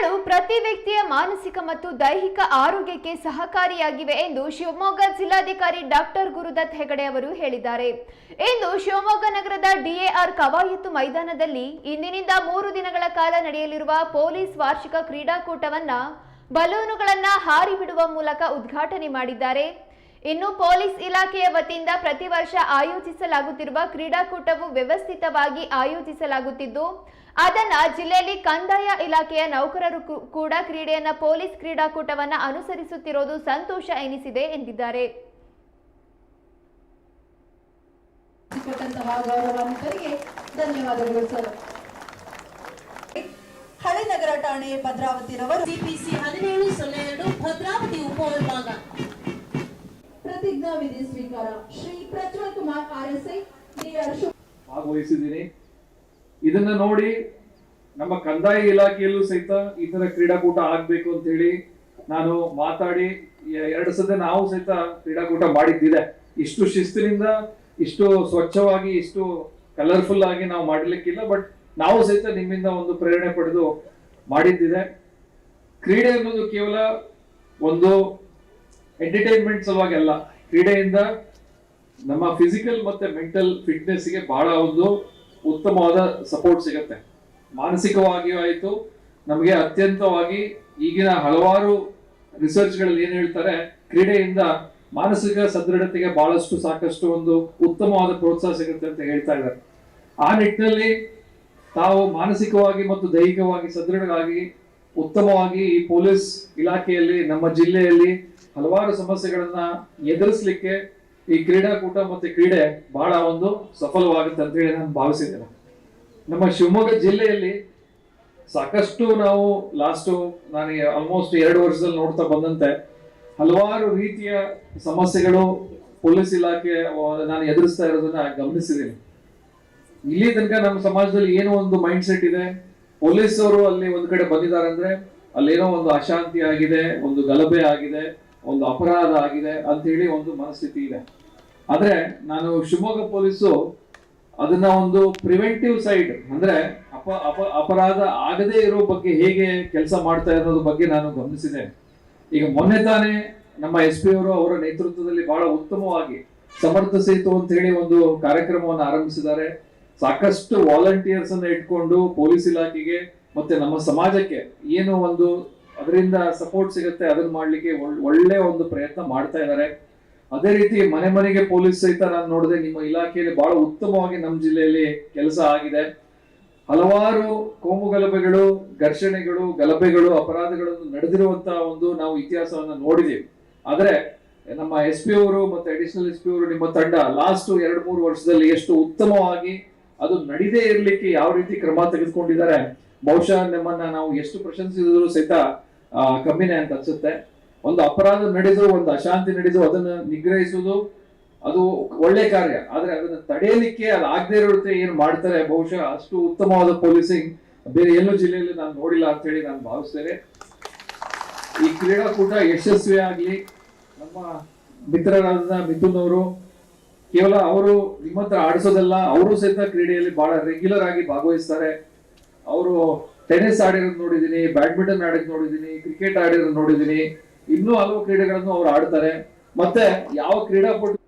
ಕ್ರೀಡೆಗಳು ಪ್ರತಿ ವ್ಯಕ್ತಿಯ ಮಾನಸಿಕ ಮತ್ತು ದೈಹಿಕ ಆರೋಗ್ಯಕ್ಕೆ ಸಹಕಾರಿಯಾಗಿವೆ ಎಂದು ಶಿವಮೊಗ್ಗ ಜಿಲ್ಲಾಧಿಕಾರಿ ಡಾಕ್ಟರ್ ಗುರುದತ್ ಹೆಗಡೆ ಅವರು ಹೇಳಿದ್ದಾರೆ. ಇಂದು ಶಿವಮೊಗ್ಗ ನಗರದ ಡಿಎಆರ್ ಕವಾಯತು ಮೈದಾನದಲ್ಲಿ ಇಂದಿನಿಂದ ಮೂರು ದಿನಗಳ ಕಾಲ ನಡೆಯಲಿರುವ ಪೊಲೀಸ್ ವಾರ್ಷಿಕ ಕ್ರೀಡಾಕೂಟವನ್ನ ಬಲೂನುಗಳನ್ನ ಹಾರಿ ಬಿಡುವ ಮೂಲಕ ಉದ್ಘಾಟನೆ ಮಾಡಿದ್ದಾರೆ. ಇನ್ನು ಪೊಲೀಸ್ ಇಲಾಖೆಯ ವತಿಯಿಂದ ಪ್ರತಿ ವರ್ಷ ಆಯೋಜಿಸಲಾಗುತ್ತಿರುವ ಕ್ರೀಡಾಕೂಟವು ವ್ಯವಸ್ಥಿತವಾಗಿ ಆಯೋಜಿಸಲಾಗುತ್ತಿದ್ದು ಅದನ್ನ ಜಿಲ್ಲೆಯಲ್ಲಿ ಕಂದಾಯ ಇಲಾಖೆಯ ನೌಕರರು ಕೂಡ ಕ್ರೀಡೆಯನ್ನ ಪೊಲೀಸ್ ಕ್ರೀಡಾಕೂಟವನ್ನ ಅನುಸರಿಸುತ್ತಿರೋದು ಸಂತೋಷ ಎನಿಸಿದೆ ಎಂದಿದ್ದಾರೆ. ಹಳೆ ನಗರ ಠಾಣೆ ಭದ್ರಾವತಿರವರು ಸಿಪಿಸಿ ಹದಿನೇಳು ಸೊನ್ನೆ ಎರಡು ಭದ್ರಾವತಿ ಉಪವಿಭಾಗ. ಪ್ರತಿಜ್ಞಾ ವಿಧಿ ಸ್ವೀಕಾರ. ಶ್ರೀ ಪ್ರಜ್ವಲ್ ಕುಮಾರ್, ಆರ್ಎಸ್ಐ ಎಸ್ ಭಾಗವಹಿಸಿದ್ದೀನಿ. ಇದನ್ನ ನೋಡಿ ನಮ್ಮ ಕಂದಾಯ ಇಲಾಖೆಯಲ್ಲೂ ಸಹಿತ ಈ ತರ ಕ್ರೀಡಾಕೂಟ ಆಗ್ಬೇಕು ಅಂತ ಹೇಳಿ ನಾನು ಮಾತಾಡಿ ಎರಡು ಸಲ ನಾವು ಸಹಿತ ಕ್ರೀಡಾಕೂಟ ಮಾಡಿದ್ದಿದೆ. ಇಷ್ಟು ಶಿಸ್ತಿನಿಂದ, ಇಷ್ಟು ಸ್ವಚ್ಛವಾಗಿ, ಇಷ್ಟು ಕಲರ್ಫುಲ್ ಆಗಿ ನಾವು ಮಾಡಲಿಕ್ಕಿಲ್ಲ ಬಟ್ ನಾವು ಸಹಿತ ನಿಮ್ಮಿಂದ ಒಂದು ಪ್ರೇರಣೆ ಪಡೆದು ಮಾಡಿದ್ದಿದೆ. ಕ್ರೀಡೆ ಅನ್ನೋದು ಕೇವಲ ಒಂದು ಎಂಟರ್ಟೈನ್ಮೆಂಟ್ ಸಲುವಾಗಿ ಅಲ್ಲ ಕ್ರೀಡೆಯಿಂದ ನಮ್ಮ ಫಿಸಿಕಲ್ ಮತ್ತೆ ಮೆಂಟಲ್ ಫಿಟ್ನೆಸ್ಗೆ ಬಹಳ ಒಂದು ಉತ್ತಮವಾದ ಸಪೋರ್ಟ್ ಸಿಗುತ್ತೆ. ಮಾನಸಿಕವಾಗಿಯೂ ಆಯಿತು, ನಮಗೆ ಅತ್ಯಂತವಾಗಿ ಈಗಿನ ಹಲವಾರು ರಿಸರ್ಚ್ಗಳಲ್ಲಿ ಏನು ಹೇಳ್ತಾರೆ, ಕ್ರೀಡೆಯಿಂದ ಮಾನಸಿಕ ಸದೃಢತೆಗೆ ಬಹಳಷ್ಟು ಸಾಕಷ್ಟು ಒಂದು ಉತ್ತಮವಾದ ಪ್ರೋತ್ಸಾಹ ಸಿಗುತ್ತೆ ಅಂತ ಹೇಳ್ತಾ ಇದ್ದಾರೆ. ಆ ನಿಟ್ಟಿನಲ್ಲಿ ತಾವು ಮಾನಸಿಕವಾಗಿ ಮತ್ತು ದೈಹಿಕವಾಗಿ ಸದೃಢರಾಗಿ, ಉತ್ತಮವಾಗಿ ಈ ಪೊಲೀಸ್ ಇಲಾಖೆಯಲ್ಲಿ, ನಮ್ಮ ಜಿಲ್ಲೆಯಲ್ಲಿ ಹಲವಾರು ಸಮಸ್ಯೆಗಳನ್ನ ಎದುರಿಸಲಿಕ್ಕೆ ಈ ಕ್ರೀಡಾಕೂಟ ಮತ್ತೆ ಕ್ರೀಡೆ ಬಹಳ ಒಂದು ಸಫಲವಾಗುತ್ತೆ ಅಂತ ಹೇಳಿ ನಾನು ಭಾವಿಸಿದ್ದೇನೆ. ನಮ್ಮ ಶಿವಮೊಗ್ಗ ಜಿಲ್ಲೆಯಲ್ಲಿ ಸಾಕಷ್ಟು ನಾವು ಲಾಸ್ಟು ನಾನು ಆಲ್ಮೋಸ್ಟ್ ಎರಡು ವರ್ಷದಲ್ಲಿ ನೋಡ್ತಾ ಬಂದಂತೆ ಹಲವಾರು ರೀತಿಯ ಸಮಸ್ಯೆಗಳು ಪೊಲೀಸ್ ಇಲಾಖೆ ನಾನು ಎದುರಿಸ್ತಾ ಇರೋದನ್ನ ಗಮನಿಸಿದ್ದೀನಿ. ಇಲ್ಲಿ ತನಕ ನಮ್ಮ ಸಮಾಜದಲ್ಲಿ ಏನೋ ಒಂದು ಮೈಂಡ್ ಸೆಟ್ ಇದೆ. ಪೊಲೀಸರು ಅಲ್ಲಿ ಒಂದ್ ಕಡೆ ಬಂದಿದ್ದಾರೆ ಅಂದ್ರೆ ಅಲ್ಲೇನೋ ಒಂದು ಅಶಾಂತಿ ಆಗಿದೆ, ಒಂದು ಗಲಭೆ ಆಗಿದೆ. ಒಂದು ಅಪರಾಧ ಆಗಿದೆ ಅಂತ ಹೇಳಿ ಒಂದು ಮನಸ್ಥಿತಿ ಇದೆ. ಆದ್ರೆ ನಾನು ಶಿವಮೊಗ್ಗ ಪೊಲೀಸು ಅದನ್ನ ಒಂದು ಪ್ರಿವೆಂಟಿವ್ ಸೈಡ್, ಅಂದ್ರೆ ಅಪ ಅಪ, ಅಪರಾಧ ಆಗದೇ ಇರೋ ಬಗ್ಗೆ ಹೇಗೆ ಕೆಲಸ ಮಾಡ್ತಾ ಇರೋದ್ರ ಬಗ್ಗೆ ನಾನು ಗಮನಿಸಿದೆ. ಈಗ ಮೊನ್ನೆ ತಾನೇ ನಮ್ಮ ಎಸ್ ಪಿ ಅವರು ಅವರ ನೇತೃತ್ವದಲ್ಲಿ ಬಹಳ ಉತ್ತಮವಾಗಿ ಸಮರ್ಥ ಸೇತು ಅಂತ ಹೇಳಿ ಒಂದು ಕಾರ್ಯಕ್ರಮವನ್ನು ಆರಂಭಿಸಿದ್ದಾರೆ. ಸಾಕಷ್ಟು ವಾಲಂಟಿಯರ್ಸ್ ಅನ್ನ ಇಟ್ಕೊಂಡು ಪೊಲೀಸ್ ಇಲಾಖೆಗೆ ಮತ್ತೆ ನಮ್ಮ ಸಮಾಜಕ್ಕೆ ಏನು ಒಂದು ಅದರಿಂದ ಸಪೋರ್ಟ್ ಸಿಗುತ್ತೆ, ಅದನ್ನ ಮಾಡ್ಲಿಕ್ಕೆ ಒಳ್- ಒಳ್ಳೆ ಒಂದು ಪ್ರಯತ್ನ ಮಾಡ್ತಾ ಇದ್ದಾರೆ ಅದೇ ರೀತಿ ಮನೆ ಮನೆಗೆ ಪೊಲೀಸ್ ಸಹಿತ ನಾನು ನೋಡಿದೆ, ನಿಮ್ಮ ಇಲಾಖೆಯಲ್ಲಿ ಬಹಳ ಉತ್ತಮವಾಗಿ ನಮ್ಮ ಜಿಲ್ಲೆಯಲ್ಲಿ ಕೆಲಸ ಆಗಿದೆ. ಹಲವಾರು ಕೋಮು ಗಲಭೆಗಳು, ಘರ್ಷಣೆಗಳು, ಗಲಭೆಗಳು, ಅಪರಾಧಗಳನ್ನು ನಡೆದಿರುವಂತಹ ಒಂದು ನಾವು ಇತಿಹಾಸವನ್ನು ನೋಡಿದೀವಿ. ಆದ್ರೆ ನಮ್ಮ ಎಸ್ ಪಿ ಅವರು ಮತ್ತೆ ಅಡಿಷನಲ್ ಎಸ್ ಪಿ ಅವರು ನಿಮ್ಮ ತಂಡ ಲಾಸ್ಟ್ ಎರಡು, ಮೂರು ವರ್ಷದಲ್ಲಿ ಎಷ್ಟು ಉತ್ತಮವಾಗಿ ಅದು ನಡೀದೇ ಇರಲಿಕ್ಕೆ ಯಾವ ರೀತಿ ಕ್ರಮ ತೆಗೆದುಕೊಂಡಿದ್ದಾರೆ, ಬಹುಶಃ ನಮ್ಮನ್ನ ನಾವು ಎಷ್ಟು ಪ್ರಶಂಸಿದ್ರು ಸಹಿತ ಕಮ್ಮಿನೇ ಅಂತ ಅನ್ಸುತ್ತೆ. ಒಂದು ಅಪರಾಧ ನಡೆದು, ಒಂದು ಅಶಾಂತಿ ನಡೆದು ಅದನ್ನ ನಿಗ್ರಹಿಸುವುದು ಅದು ಒಳ್ಳೆ ಕಾರ್ಯ. ಆದ್ರೆ ಅದನ್ನ ತಡೆಯಲಿಕ್ಕೆ ಅದು ಆಗದೆ ಇರುತ್ತೆ ಏನು ಮಾಡ್ತಾರೆ? ಬಹುಶಃ ಅಷ್ಟು ಉತ್ತಮವಾದ ಪೊಲೀಸಿಂಗ್ ಬೇರೆ ಎಲ್ಲೂ ಜಿಲ್ಲೆಯಲ್ಲಿ ನಾನು ನೋಡಿಲ್ಲ ಅಂತ ಹೇಳಿ ನಾನು ಭಾವಿಸ್ತೇನೆ. ಈ ಕ್ರೀಡಾಕೂಟ ಯಶಸ್ವಿ ಆಗ್ಲಿ. ನಮ್ಮ ಮಿತ್ರರಾದ ಮಿಥುನ್ ಅವರು, ಕೇವಲ ಅವರು ನಿಮ್ಮ ಹತ್ರ ಆಡಿಸೋದಲ್ಲ, ಅವರು ಸಹಿತ ಕ್ರೀಡೆಯಲ್ಲಿ ಬಹಳ ರೆಗ್ಯುಲರ್ ಆಗಿ ಭಾಗವಹಿಸ್ತಾರೆ. ಅವರು ಟೆನ್ನಿಸ್ ಆಡಿರೋದು ನೋಡಿದ್ದೀನಿ ಬ್ಯಾಡ್ಮಿಂಟನ್ ಆಡಿದ್ ನೋಡಿದ್ದೀನಿ ಕ್ರಿಕೆಟ್ ಆಡಿರೋದು ನೋಡಿದ್ದೀನಿ ಇನ್ನೂ ಹಲವು ಕ್ರೀಡೆಗಳನ್ನು ಅವ್ರು ಆಡ್ತಾರೆ. ಮತ್ತೆ ಯಾವ ಕ್ರೀಡಾಪಟು